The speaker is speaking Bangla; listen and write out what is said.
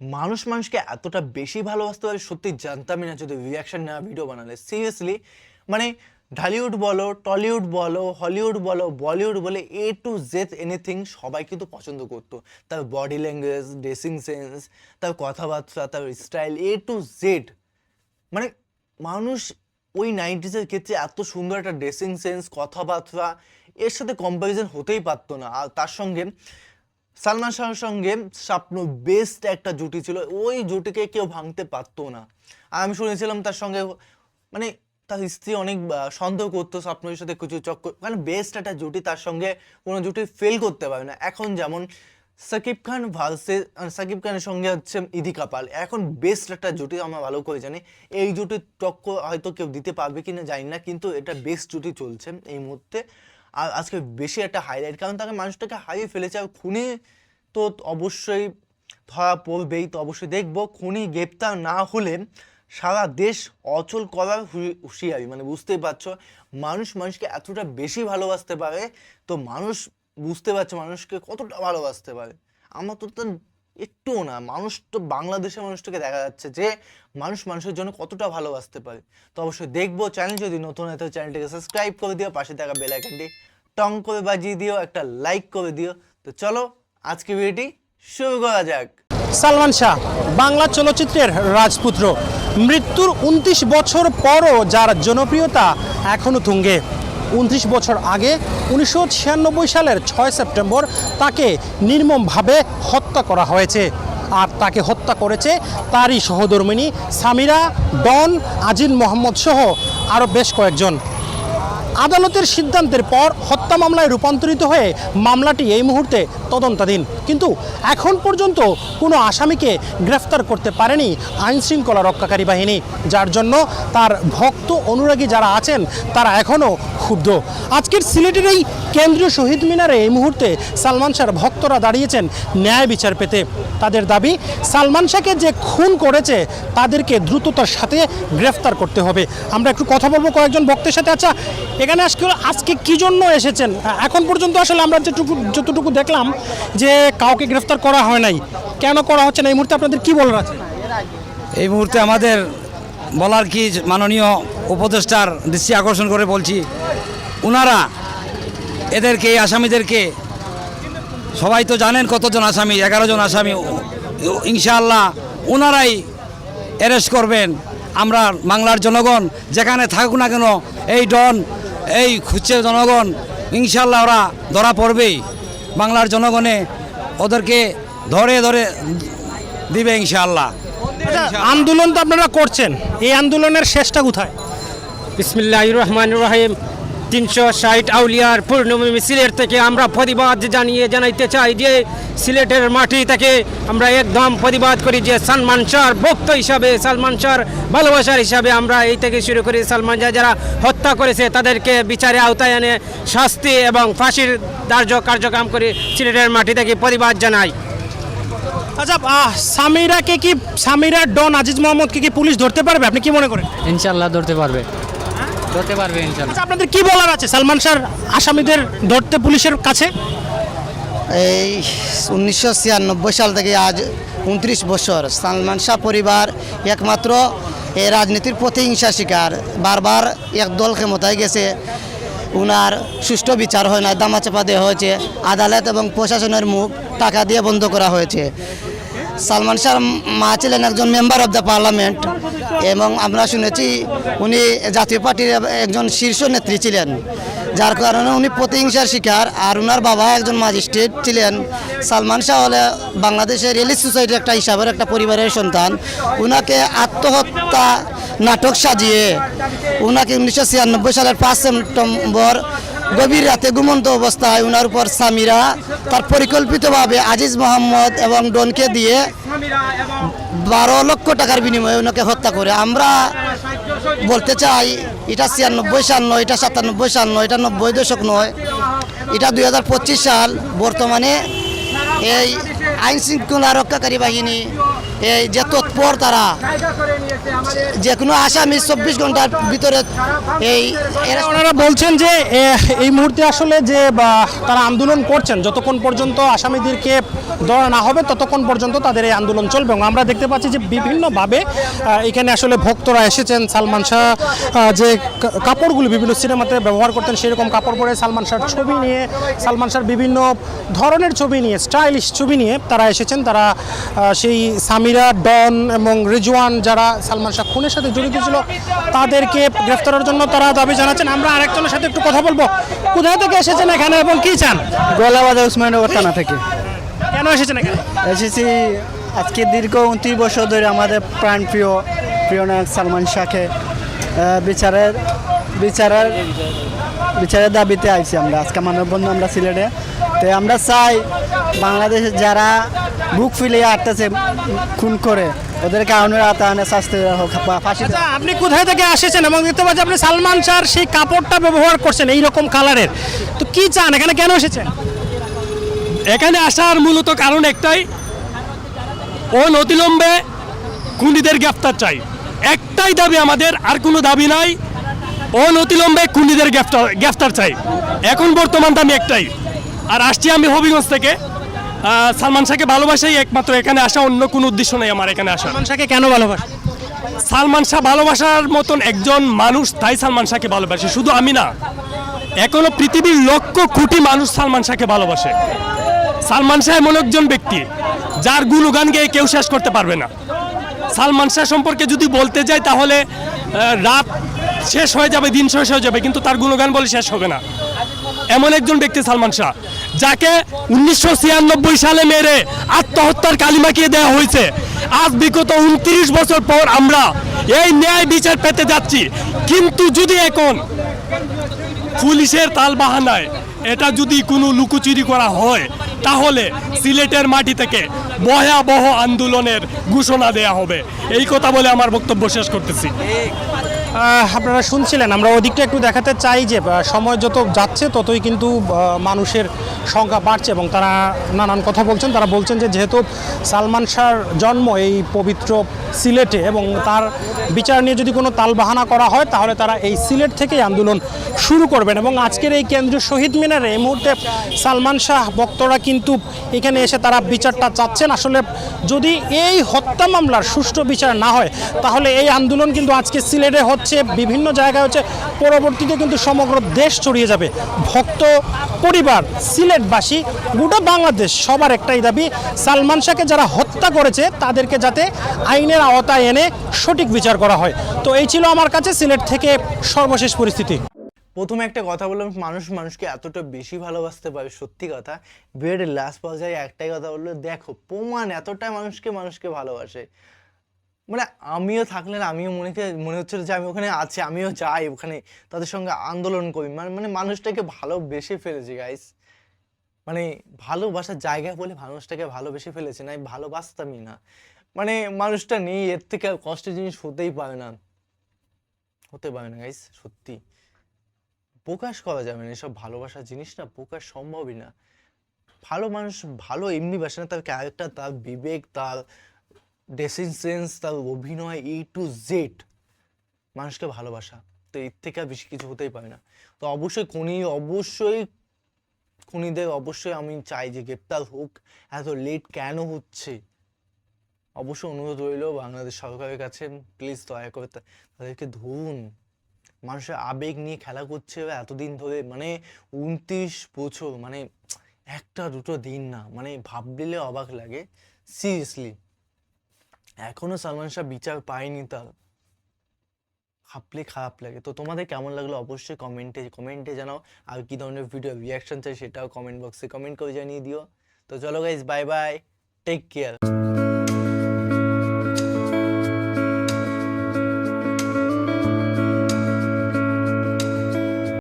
মানুষ মানুষকে এতটা বেশি ভালোবাসতে পারে, সত্যি জানতামই না, যদি রিয়াকশন নেওয়া ভিডিও বানালে। সিরিয়াসলি মানে ঢালিউড বলো টলিউড বলো হলিউড বলো বলিউড বলে এ টু জেড এনিথিং সবাই কিন্তু পছন্দ করতো। তার বডি ল্যাঙ্গুয়েজ ড্রেসিং সেন্স তার কথাবার্তা, তার স্টাইল এ টু জেড মানে মানুষ ওই নাইনটিসের ক্ষেত্রে এত সুন্দর একটা ড্রেসিং সেন্স কথাবার্তা, এর সাথে কম্প্যারিজন হতেই পারতো না। আর তার সঙ্গে সালমান শাহর সঙ্গে স্বপ্ন বেস্ট একটা জুটি ছিল। ওই জুটিকে কেউ ভাঙতে পারতো না। আমি শুনেছিলাম তার সঙ্গে মানে তার স্ত্রী অনেক সন্দেহ করতো স্বপ্নের সাথে কিছু চক্কর মানে বেস্ট একটা জুটি তার সঙ্গে কোনো জুটি ফেল করতে পারে না। এখন যেমন সাকিব খান ভালসে সাকিব খানের সঙ্গে হচ্ছে ইদি কাপাল। এখন বেস্ট একটা জুটি আমরা ভালো করে জানি। এই জুটির টক্কর হয়তো কেউ দিতে পারবে কিনা জানি না, কিন্তু এটা বেস্ট জুটি চলছে এই মুহূর্তে। আজকে বেশি একটা হাইলাইট কারণ তাকে মানুষটাকে হারিয়ে ফেলেছে আর খুনি তো অবশ্যই ধরা পড়বেই, তো অবশ্যই দেখব। খুনি গ্রেপ্তার না হলে সারা দেশ অচল করার হুঁশিয়ারি মানে বুঝতেই পারছ, মানুষ মানুষকে এতটা বেশি ভালোবাসতে পারে, তো মানুষ বুঝতে পারছে মানুষকে কতটা ভালোবাসতে পারে। আমরা তো একটুও না। মানুষ তো, বাংলাদেশের মানুষটাকে দেখা যাচ্ছে যে মানুষ মানুষের জন্য কতটা ভালোবাসতে পারে। তো অবশ্যই দেখব চ্যানেল যদি নতুন হয় তো চ্যানেলটিকে সাবস্ক্রাইব করে দিও, পাশে থাকা বেল আইকনটি টং করে বাজিয়ে দিও, একটা লাইক করে দিও। তো চলো আজকে ভিডিওটি শুরু করা যাক। সালমান শাহ, বাংলা চলচ্চিত্রের রাজপুত্র। মৃত্যুর উনত্রিশ বছর পরও যার জনপ্রিয়তা এখনও তুঙ্গে। উনত্রিশ বছর আগে উনিশশো ছিয়ানব্বই সালের ছয় সেপ্টেম্বর তাকে নির্মমভাবে হত্যা করা হয়েছে। আর তাকে হত্যা করেছে তারই সহধর্মিনী সামিরা, ডন আজিন মোহাম্মদ সহ আরও বেশ কয়েকজন। আদালতের সিদ্ধান্তের পর হত্যা মামলায় রূপান্তরিত হয়ে মামলাটি এই মুহূর্তে তদন্তাধীন। কিন্তু এখন পর্যন্ত কোনো আসামিকে গ্রেফতার করতে পারেনি আইনশৃঙ্খলা রক্ষাকারী বাহিনী, যার জন্য তার ভক্ত অনুরাগী যারা আছেন, তারা এখনও ক্ষুব্ধ। আজকের সিলেটের এই কেন্দ্রীয় শহীদ মিনারে এই মুহূর্তে সালমান শাহর ভক্তরা দাঁড়িয়েছেন ন্যায় বিচার পেতে। তাদের দাবি, সালমান শাহকে যে খুন করেছে তাদেরকে দ্রুততার সাথে গ্রেফতার করতে হবে। আমরা একটু কথা বলব কয়েকজন ভক্তের সাথে। আচ্ছা এখানে আজকে আজকে কি জন্য এসেছেন? এখন পর্যন্ত আসলে আমরা যেটুকু যতটুকু দেখলাম যে কাউকে গ্রেফতার করা হয় নাই। কেন করা হচ্ছে না? এই মুহূর্তে আপনাদের কি বলার আছে? এই মুহূর্তে আমাদের বলার কি মাননীয় উপদেষ্টার দৃষ্টি আকর্ষণ করে বলছি। ওনারা এদেরকে এই আসামিদেরকে সবাই তো জানেন কতজন আসামি এগারো জন আসামি ইনশাআল্লাহ ওনারাই অ্যারেস্ট করবেন। আমরা বাংলার জনগণ যেখানে থাকুক না কেন এই ডন এই খুঁজছে জনগণ ইনশাআল্লাহ ওরা ধরা পড়বেই। বাংলার জনগণে ওদেরকে ধরে ধরে দিবে ইনশাআল্লাহ। আচ্ছা, আন্দোলন তো আপনারা করছেন এই আন্দোলনের শেষটা কোথায়? বিসমিল্লাহ রহমান রহিম। তিনশো ষাট আউলিয়ার পূর্ণমি মিছিলের থেকে আমরা প্রতিবাদ জানিয়ে জানাইতে চাই যে সিলেটের মাটি থেকে আমরা একদম প্রতিবাদ করি যে সালমান শাহর ভক্ত হিসাবে সালমান শাহর ভালোবাসার হিসাবে আমরা এই থেকে শুরু করি। সালমান শাহ যারা হত্যা করেছে তাদেরকে বিচারে আওতায় এনে শাস্তি এবং ফাঁসির দার্য কার্যক্রম করে সিলেটের মাটি থেকে প্রতিবাদ জানাই। আচ্ছা আহ, সামিরাকে কি সামিরা ডন আজিজ মোহাম্মদকে কি পুলিশ ধরতে পারবে? আপনি কি মনে করেন? ইনশাল্লাহ ধরতে পারবে। ধরতে পারবে ইনশাল্লাহ। আচ্ছা আপনাদের কি বলার আছে? সালমান শাহর আসামিদের ধরতে পুলিশের কাছে? এই উনিশশো ছিয়ানব্বই সাল থেকে আজ উনত্রিশ বছর সালমান শাহ পরিবার একমাত্র এই রাজনীতির প্রতিহিংসা শিকার। বারবার এক দল ক্ষমতায় গেছে। উনার সুষ্ঠু বিচার হয় না দামাচাপা দেওয়া হয়েছে আদালত এবং প্রশাসনের মুখ টাকা দিয়ে বন্ধ করা হয়েছে। সালমান শাহর মা ছিলেন একজন মেম্বার অব দ্য পার্লামেন্ট এবং আমরা শুনেছি উনি জাতীয় পার্টির একজন শীর্ষ নেত্রী ছিলেন, যার কারণে উনি প্রতিহিংসার শিকার আর ওনার বাবা একজন ম্যাজিস্ট্রেট ছিলেন। সালমান শাহ হলে বাংলাদেশের রিলিজ সোসাইটির একটা হিসাবের একটা পরিবারের সন্তান। উনাকে আত্মহত্যা নাটক সাজিয়ে উনাকে উনিশশো ছিয়ানব্বই সালের পাঁচ সেপ্টেম্বর গভীর রাতে ঘুমন্ত অবস্থায় ওনার উপর সামিরা তার পরিকল্পিতভাবে আজিজ মোহাম্মদ এবং ডনকে দিয়ে বারো লক্ষ টাকার বিনিময়ে ওনাকে হত্যা করে। আমরা বলতে চাই, এটা ছিয়ানব্বই সাল নয়, এটা সাতানব্বই সাল নয়, এটা নব্বই দশক নয়, এটা দুই হাজার পঁচিশ সাল। বর্তমানে এই আইন শৃঙ্খলা রক্ষাকারী বাহিনী, এই যে তৎপর তারা, যে কোনো আসামি চব্বিশ ঘণ্টার ভিতরে এই ওনারা বলছেন যে এই মুহূর্তে আসলে যে তারা আন্দোলন করছেন, যতক্ষণ পর্যন্ত আসামিদেরকে ধরা না হবে, ততক্ষণ পর্যন্ত তাদের এই আন্দোলন চলবে এবং আমরা দেখতে পাচ্ছি যে বিভিন্নভাবে এখানে আসলে ভক্তরা এসেছেন। সালমান শাহ যে কাপড়গুলো বিভিন্ন সিনেমাতে ব্যবহার করতেন, সেরকম কাপড় পরে সালমান শাহর ছবি নিয়ে, সালমান শাহর বিভিন্ন ধরনের ছবি নিয়ে, স্টাইলিশ ছবি নিয়ে তারা এসেছেন। তারা সেই সামিরা, ডন এবং রিজওয়ান যারা সালমান শাহ খুনের সাথে জড়িত ছিল, তাদেরকে গ্রেফতারের জন্য তারা দাবি জানাচ্ছেন। আমরা আরেকজনের সাথে একটু কথা বলব। কোথায় থেকে এসেছেন এখানে এবং কি চান? গোলাবাজার উসমাননগর থানা থেকে। কেন এসেছেন এখানে? এসেছি আজকে দীর্ঘ উনত্রিশ বছর ধরে আমাদের প্রাণপ্রিয় প্রিয় নায়ক সালমান শাহকে বিচারের বিচারের বিচারের দাবিতে আইছি আমরা। আজকে মানববন্ধন আমরা সিলেটে। তো আমরা চাই বাংলাদেশে যারা বুক ফিলিয়ে আটতেছে খুন করে ওদের কারণে আতাহানে শাস্তি হোক ফাঁসি আচ্ছা আপনি কোথায় থেকে আসেছেন এবং দেখতে পাচ্ছি আপনি সালমান শাহর সেই কাপড়টা ব্যবহার করছেন এই রকম কালারের তো কি চান? এখানে কেন এসেছেন? এখানে আসার মূলত কারণ একটাই ও অতিলম্বে খুনিদের গ্রেফতার চাই। একটাই দাবি আমাদের আর কোনো দাবি নাই ও অতিলম্বে খুনিদের গ্রেফতার গ্রেফতার চাই। এখন বর্তমান দামি একটাই। আর আসছি আমি হবিগঞ্জ থেকে। সালমান শাহকে ভালোবাসাই একমাত্র এখানে আসা অন্য কোনো উদ্দেশ্য নেই আমার এখানে আসা সালমান শাহকে কেন ভালোবাসেন সালমান শাহ ভালোবাসার মতন একজন মানুষ তাই সালমান শাহকে ভালোবাসে। শুধু আমি না এখনও পৃথিবীর লক্ষ কোটি মানুষ সালমান শাহকে ভালোবাসে। সালমান শাহ এমন একজন ব্যক্তি যার গুণগান গেয়ে কেউ শেষ করতে পারবে না। সালমান শাহ সম্পর্কে যদি বলতে যাই তাহলে রাত শেষ হয়ে যাবে, দিন শেষ হয়ে যাবে, কিন্তু তার গুণগান বলে শেষ হবে না। এমন একজন ব্যক্তি সালমান শাহ, যাকে উনিশশো ছিয়ানব্বই সালে মেরে আত্মহত্যার কালিমাকিয়ে দেওয়া হয়েছে? আজ বিগত উনত্রিশ বছর পর আমরা এই ন্যায় বিচার পেতে যাচ্ছি। কিন্তু যদি এখন পুলিশের তাল বাহানায় এটা যদি কোনো লুকোচুরি করা হয় তাহলে সিলেটের মাটি থেকে ভয়াবহ আন্দোলনের ঘোষণা দেয়া হবে। এই কথা বলে আমার বক্তব্য শেষ করতেছি। আপনারা শুনছিলেন, আমরা ওদিকটা একটু দেখাতে চাই যে সময় যত যাচ্ছে ততই কিন্তু মানুষের সংখ্যা বাড়ছে এবং তারা নানান কথা বলছেন। তারা বলছেন যে, যেহেতু সালমান শাহর জন্ম এই পবিত্র সিলেটে এবং তার বিচার নিয়ে যদি কোনো তালবাহানা করা হয়, তাহলে তারা এই সিলেট থেকেই আন্দোলন শুরু করবেন এবং আজকের এই কেন্দ্রীয় শহীদ মিনারে এই মুহূর্তে সালমান শাহ ভক্তরা কিন্তু এখানে এসে তারা বিচারটা চাচ্ছেন। আসলে যদি এই হত্যা মামলার সুষ্ঠু বিচার না হয়, তাহলে এই আন্দোলন কিন্তু আজকে সিলেটে হচ্ছে। বিভিন্ন জায়গায় হচ্ছে, পরবর্তীতে কিন্তু সমগ্র দেশ ছড়িয়ে যাবে। ভক্ত পরিবার, সিলেটবাসী, গোটা বাংলাদেশ, সবার একটাই দাবি, সালমান শাহকে যারা হত্যা করেছে, তাদেরকে যাতে আইনের আওতায় এনে সঠিক বিচার করা হয়। তো এই ছিল আমার কাছে সিলেট থেকে সর্বশেষ পরিস্থিতি। প্রথমে একটা কথা বললাম, মানুষ মানুষকে এতটা বেশি ভালোবাসতে পারে, সত্যি কথা। বিয়ের লাস্ট পর্যায়ে একটাই কথা বলল, দেখো, প্রমাণ এতটা মানুষকে মানুষকে ভালোবাসে। মানে আমিও থাকলে না, আমিও মনে মনে হচ্ছিল যে আমি ওখানে আছি, আমিও যাই ওখানে তাদের সঙ্গে আন্দোলন করি। মানে মানে মানুষটাকে ভালোবেসে ফেলেছি গাইস মানে ভালোবাসার জায়গা বলে মানুষটাকে ভালোবেসে ফেলেছে না ভালোবাসতামই না। মানে মানুষটা নেই, এর থেকে আর কষ্টের জিনিস হতেই পারে না। হতে পারে না গাইস সত্যি। প্রকাশ করা যাবে না এসব ভালোবাসার জিনিস না, প্রকাশ সম্ভবই না। ভালো মানুষ ভালো এমনি বাসে না, তার ক্যারেক্টার তার বিবেক, তার ড্রেসিং সেন্স তার অভিনয় ই টু জেড মানুষকে ভালোবাসা। তো এর থেকে বেশি কিছু হতেই পারে না। তো অবশ্যই খুনি, অবশ্যই খুনিদের অবশ্যই আমি চাই যে গ্রেপ্তার হোক। এত লেট কেন হচ্ছে? অবশ্যই অনুরোধ রইল বাংলাদেশ সরকারের কাছে। প্লিজ দয়া করে তাদেরকে ধরুন। মানুষের আবেগ নিয়ে খেলা করছে এতদিন ধরে। মানে উনত্রিশ বছর মানে একটা দুটো দিন না। মানে ভাবলে অবাক লাগে। সিরিয়াসলি এখনও সালমান শাহ বিচার পায়নি তার। খাপলে খারাপ লাগে। তো তোমাদের কেমন লাগল অবশ্যই কমেন্টে কমেন্টে জানাও। আর কি ধরনের ভিডিও রিয়াকশন চাই সেটাও কমেন্ট বক্সে কমেন্ট করে জানিয়ে দিও। তো চলো guys bye bye take care